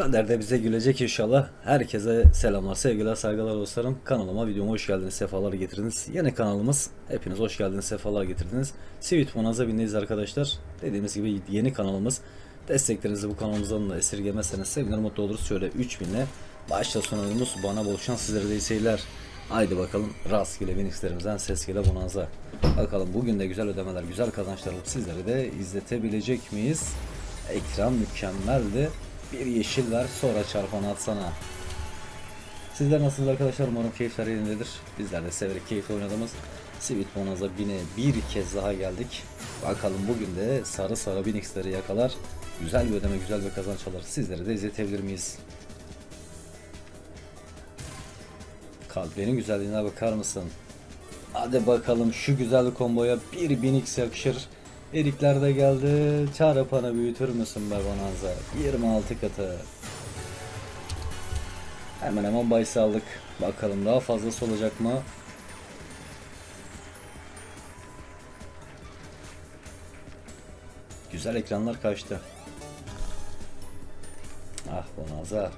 Kader de bize gülecek inşallah. Herkese selamlar, sevgiler, saygılar dostlarım. Kanalıma, videoma hoş geldiniz, sefalar getirdiniz. Yeni kanalımız. Hepiniz hoş geldiniz, sefalar getirdiniz. Sweet Bonanza bindeyiz arkadaşlar. Dediğimiz gibi yeni kanalımız. Desteklerinizi bu kanalımızdan da esirgemezseniz sevinirim, mutlu oluruz. Şöyle 3000 ile başlasın oyunumuz. Bana bol sizlere de seyirler. Haydi bakalım rastgele Phoenix'lerimizden sesgele bonanza. Bakalım bugün de güzel ödemeler, güzel kazançlar alıp sizlere de izletebilecek miyiz? Ekran mükemmeldi. Bir yeşil ver sonra çarpan atsana. Sizler nasılsınız arkadaşlar? Umarım keyifler yerindedir. Bizler de severek keyifle oynadığımız Sweet Bonanza 1000'e bir kez daha geldik. Bakalım bugün de sarı sarı 1000x'leri yakalar. Güzel bir ödeme, güzel bir kazanç alır. Sizlere de izletebilir miyiz? Kalplerin güzelliğine bakar mısın? Hadi bakalım şu güzel komboya bir 1000x yakışır. Erikler de geldi. Çarpanı büyütür müsün be Bonanza? 26 katı. Hemen hemen bahis aldık. Bakalım daha fazlası olacak mı? Güzel ekranlar kaçtı. Ah Bonanza.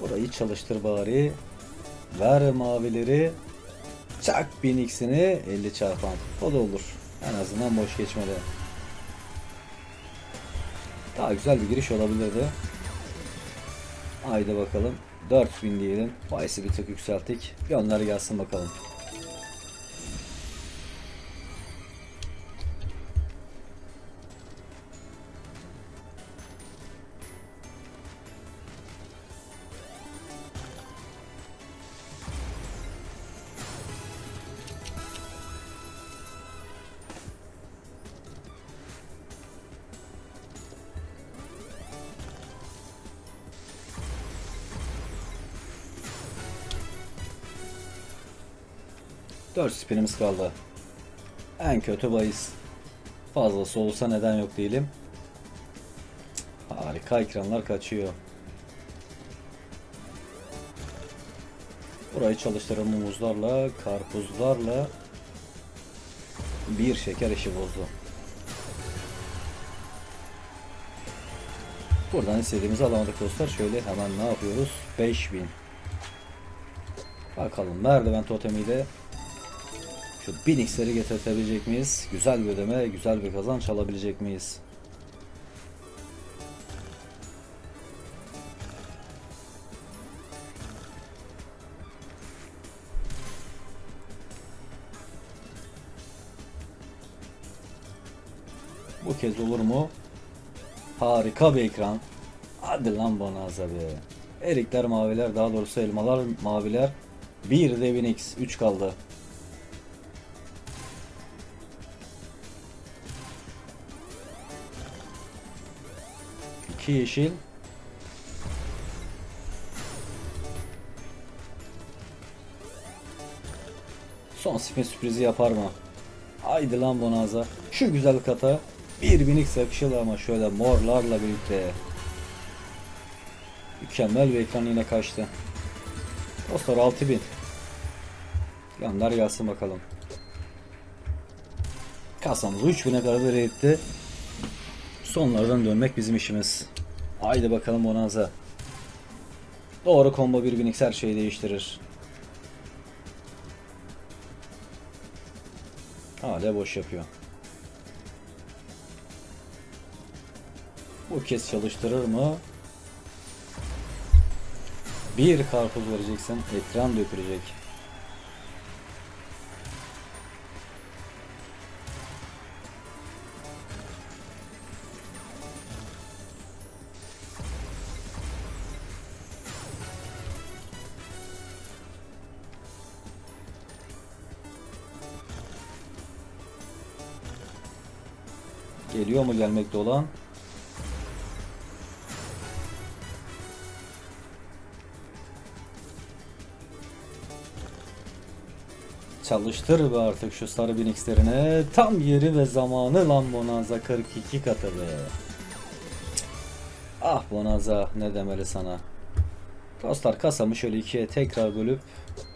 Burayı çalıştır bari. Ver mavileri. Çak 1000x'ini 50 çarpan. O da olur. En azından boş geçmedi. Daha güzel bir giriş olabilirdi. Haydi bakalım. 4000 diyelim. Bayisi bir tık yükselttik. Gönder gelsin bakalım. Dört spinimiz kaldı. En kötü bahis. Fazlası olsa neden yok değilim. Harika ekranlar kaçıyor. Burayı çalıştıran muzlarla, karpuzlarla bir şeker işi bozdu. Buradan istediğimizi alamadık dostlar. Şöyle hemen ne yapıyoruz? 5000. Bakalım merdiven totemiyle şu 1000x'leri getirebilecek miyiz? Güzel bir ödeme, güzel bir kazanç alabilecek miyiz? Bu kez olur mu? Harika bir ekran. Hadi lan Bonanza be. Erikler maviler daha doğrusu elmalar maviler. Bir de 1000x 3 kaldı. İki yeşil. Son spin sürprizi yapar mı? Haydi lan Bonaza. Şu güzel kata bir binik yakışır ama şöyle morlarla birlikte. Mükemmel bir ekran yine kaçtı. Dostlar 6000. Gönder gelsin bakalım. Kasamız 3000'e kadar etti. Sonlardan dönmek bizim işimiz. Haydi bakalım Bonanza. Doğru combo 1000x her şeyi değiştirir. Hala boş yapıyor. Bu kez çalıştırır mı? Bir karpuz vereceksin, ekran dökülecek. Mu gelmekte olan? Çalıştır be artık şu sarı binixlerine. Tam yeri ve zamanı lan Bonanza 42 katı be. Ah Bonanza ne demeli sana. Dostlar kasamı şöyle ikiye tekrar bölüp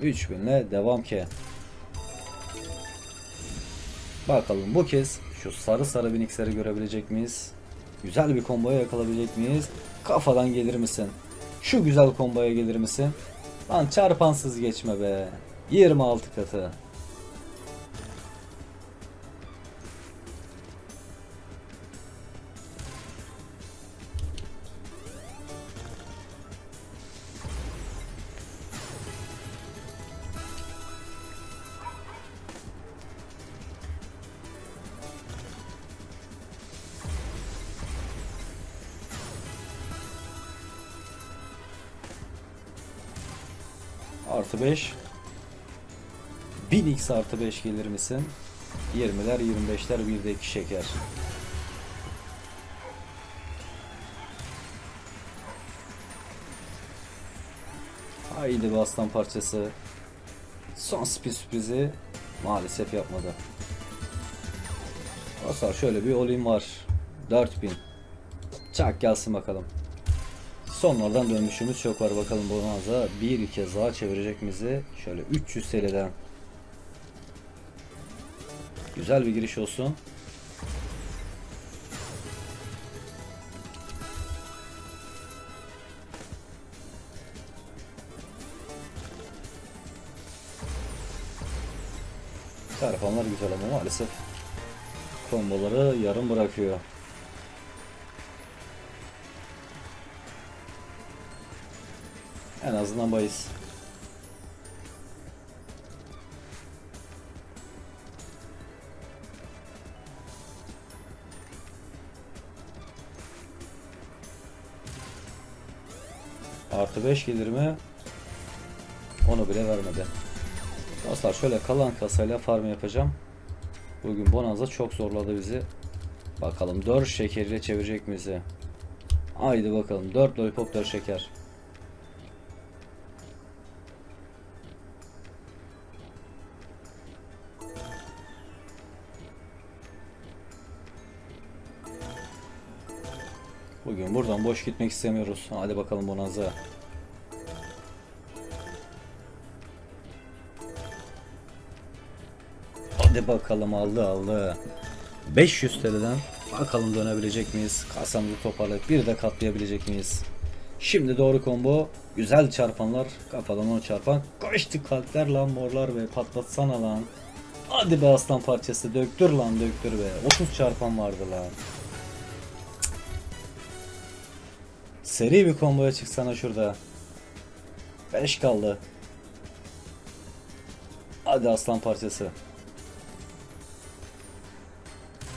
3000 ile devam ki. Bakalım bu kez şu sarı sarı binixleri görebilecek miyiz? Güzel bir komboya yakalayabilecek miyiz? Kafadan gelir misin? Şu güzel komboya gelir misin? Lan çarpansız geçme be. 26 katı. Artı 5. 1000x artı 5 gelir misin? 20'ler 25'ler bir de 2 şeker. Haydi bu aslan parçası. Son spin sürprizi maalesef yapmadı. Dostlar şöyle bir olayım var. 4000. Çak gelsin bakalım. Sonlardan dönmüşümüz çok var. Bakalım bu mağaza bir kez daha çevirecek mizi? Şöyle 300 TL'den güzel bir giriş olsun. Çarpanlar güzel ama maalesef komboları yarım bırakıyor. En azından bahis. Artı 5 gelir mi? Onu bile vermedi. Dostlar şöyle kalan kasayla farm yapacağım. Bugün Bonanza çok zorladı bizi. Bakalım 4 şekeriyle çevirecek miyiz? Haydi bakalım 4 lollipop 4 şeker. Bugün buradan boş gitmek istemiyoruz. Hadi bakalım Bonanza. Hadi bakalım aldı aldı. 500 TL'den bakalım dönebilecek miyiz? Kasamızı toparlayıp bir de katlayabilecek miyiz? Şimdi doğru combo. Güzel çarpanlar. Kafadan onu çarpan. Kaçtı kalpler lan morlar ve patlatsana lan. Hadi be aslan parçası döktür lan döktür be. 30 çarpan vardı lan. Seri bir komboya çıksana şurada. 5 kaldı. Hadi aslan parçası.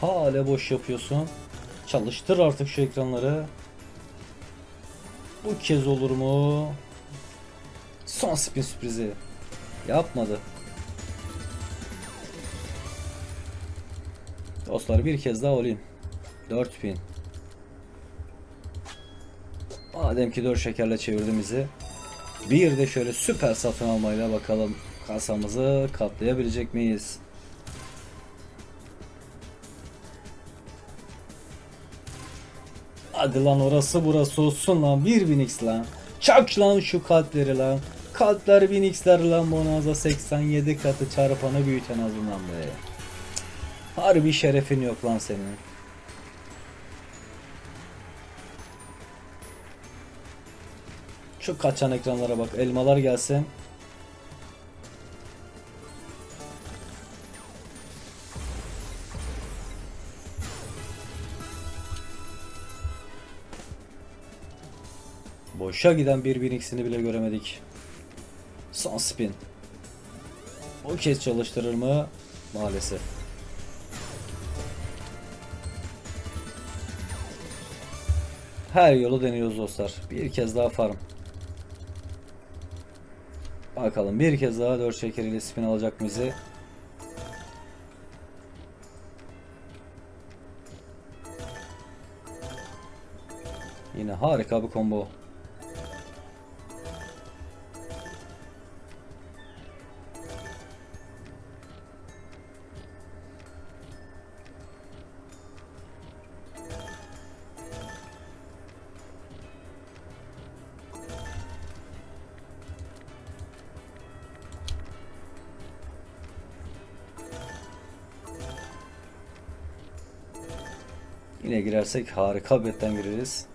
Hala boş yapıyorsun. Çalıştır artık şu ekranları. Bu kez olur mu? Son spin sürprizi. Yapmadı. Dostlar bir kez daha olayım. 4000. Madem ki 4 şekerle çevirdi bizi. Bir de şöyle süper satın almayla bakalım kasamızı katlayabilecek miyiz? Hadi lan orası burası olsun lan 1000x lan. Çak lan şu kalpleri lan. Kalpler 1000x'ler lan Bonanza 87 katı çarpanı büyüten azından be. Harbi şerefin yok lan senin. Şu kaçan ekranlara bak elmalar gelsin. Boşa giden bir 1000x'ini bile göremedik. Son spin. O kez çalıştırır mı? Maalesef. Her yolu deniyoruz dostlar. Bir kez daha farm. Bakalım bir kez daha 4 şekeriyle spin alacak bizi. Yine harika bir combo. Yine girersek harika bir etten gireriz.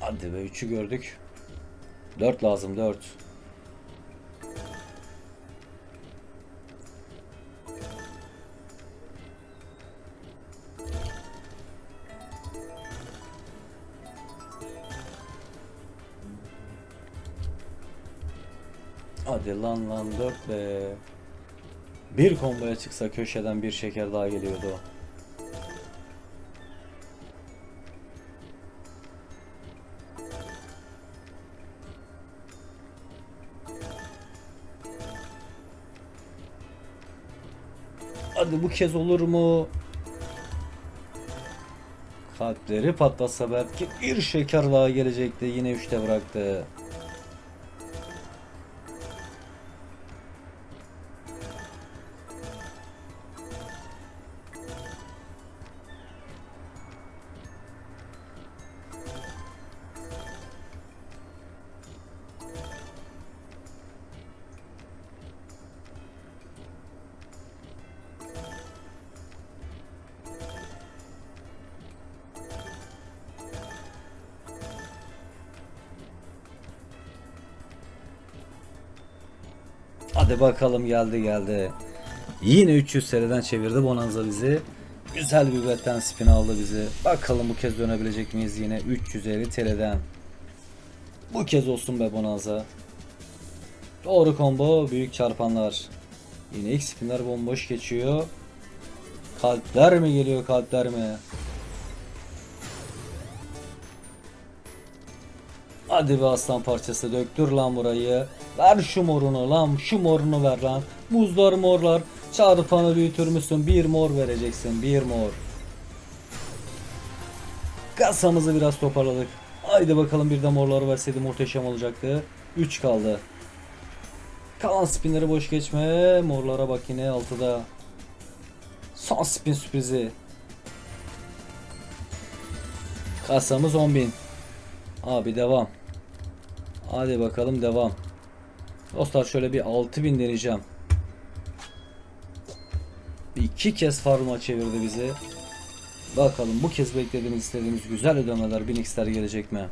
Hadi be 3'ü gördük. 4 lazım 4. Hadi lan lan 4 be. Bir komboya çıksa köşeden bir şeker daha geliyordu. Hadi bu kez olur mu? Kalpleri patlasa belki bir şeker daha gelecekti. Yine 3'te bıraktı. Hadi bakalım geldi geldi. Yine 300 seriden çevirdi Bonanza bizi. Güzel bir betten spin aldı bizi. Bakalım bu kez dönebilecek miyiz yine 350 TL'den. Bu kez olsun be Bonanza. Doğru combo büyük çarpanlar. Yine ilk spinler bomboş geçiyor. Kalpler mi geliyor kalpler mi? Hadi be aslan parçası döktür lan burayı. Ver şu morunu lan şu morunu ver lan. Buzlar morlar. Çarpanı büyütür müsün? Bir mor vereceksin bir mor. Kasamızı biraz toparladık. Haydi bakalım bir de morları verseydi muhteşem olacaktı. 3 kaldı. Kalan spinleri boş geçme. Morlara bak yine 6'da. Son spin sürprizi. Kasamız 10.000. Abi devam. Hadi bakalım devam. Dostlar şöyle bir 6000 deneyeceğim. Bir iki kez farma çevirdi bizi. Bakalım bu kez beklediğimiz istediğimiz güzel ödemeler 1000x'ler gelecek mi?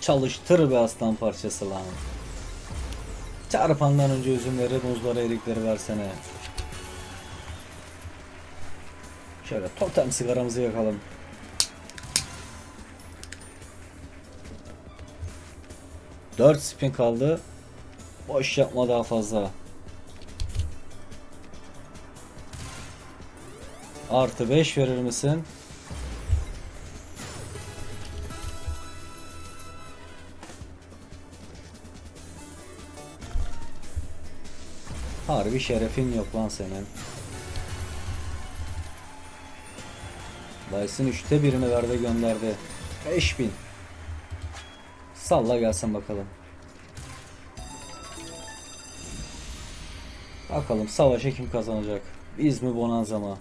Çalıştır be aslan parçası lan. Çarpandan önce üzümleri, muzları, erikleri versene. Şöyle totem sigaramızı yakalım. Dört spin kaldı. Boş yapma daha fazla. Artı 5 verir misin? Harbi şerefin yok lan senin. Dyson 3'te birini verdi gönderdi. 5000. Salla gelsin bakalım. Bakalım savaşı kim kazanacak? Biz mi Bonanza mı?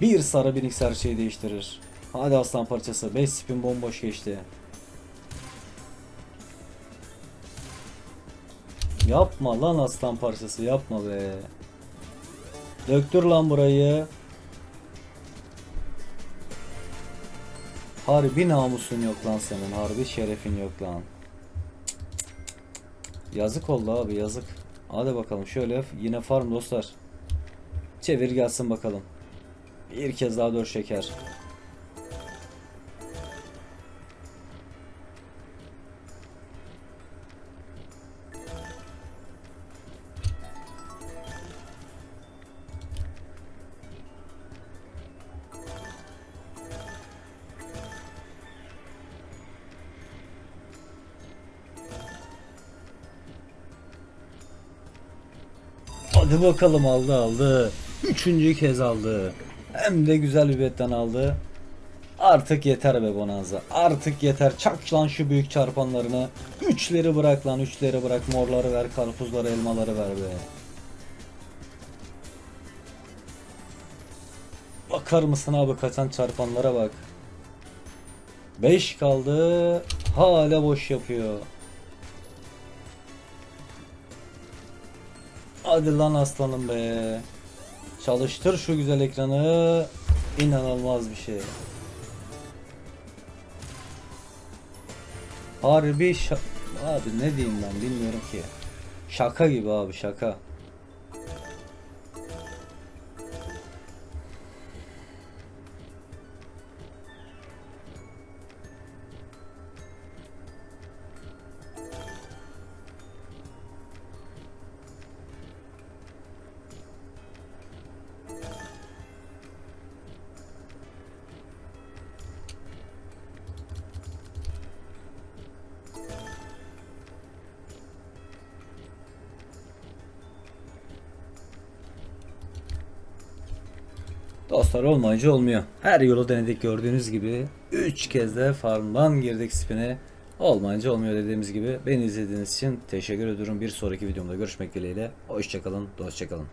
Bir sarı bir her şeyi değiştirir. Hadi aslan parçası. 5 spin bomboş geçti. Yapma lan aslan parçası yapma be. Döktür lan burayı. Harbi namusun yok lan senin. Harbi şerefin yok lan. Yazık oldu abi yazık. Hadi bakalım şöyle yine farm dostlar. Çevir gelsin bakalım. Bir kez daha dört şeker. Bakalım aldı aldı. Üçüncü kez aldı. Hem de güzel bir betten aldı. Artık yeter be Bonanza. Artık yeter. Çak lan şu büyük çarpanlarını. Üçleri bırak lan üçleri bırak. Morları ver, karpuzları, elmaları ver be. Bakar mısın abi kaçan çarpanlara bak. 5 kaldı. Hala boş yapıyor. Hadi lan aslanım be. Çalıştır şu güzel ekranı. İnanılmaz bir şey. Harbi şa- Abi ne diyeyim ben bilmiyorum ki. Şaka gibi abi şaka. Dostlar olmayınca olmuyor. Her yolu denedik gördüğünüz gibi. 3 kez de farmdan girdik spine. Olmayınca olmuyor dediğimiz gibi. Beni izlediğiniz için teşekkür ediyorum. Bir sonraki videomda görüşmek dileğiyle. Hoşçakalın, hoşçakalın.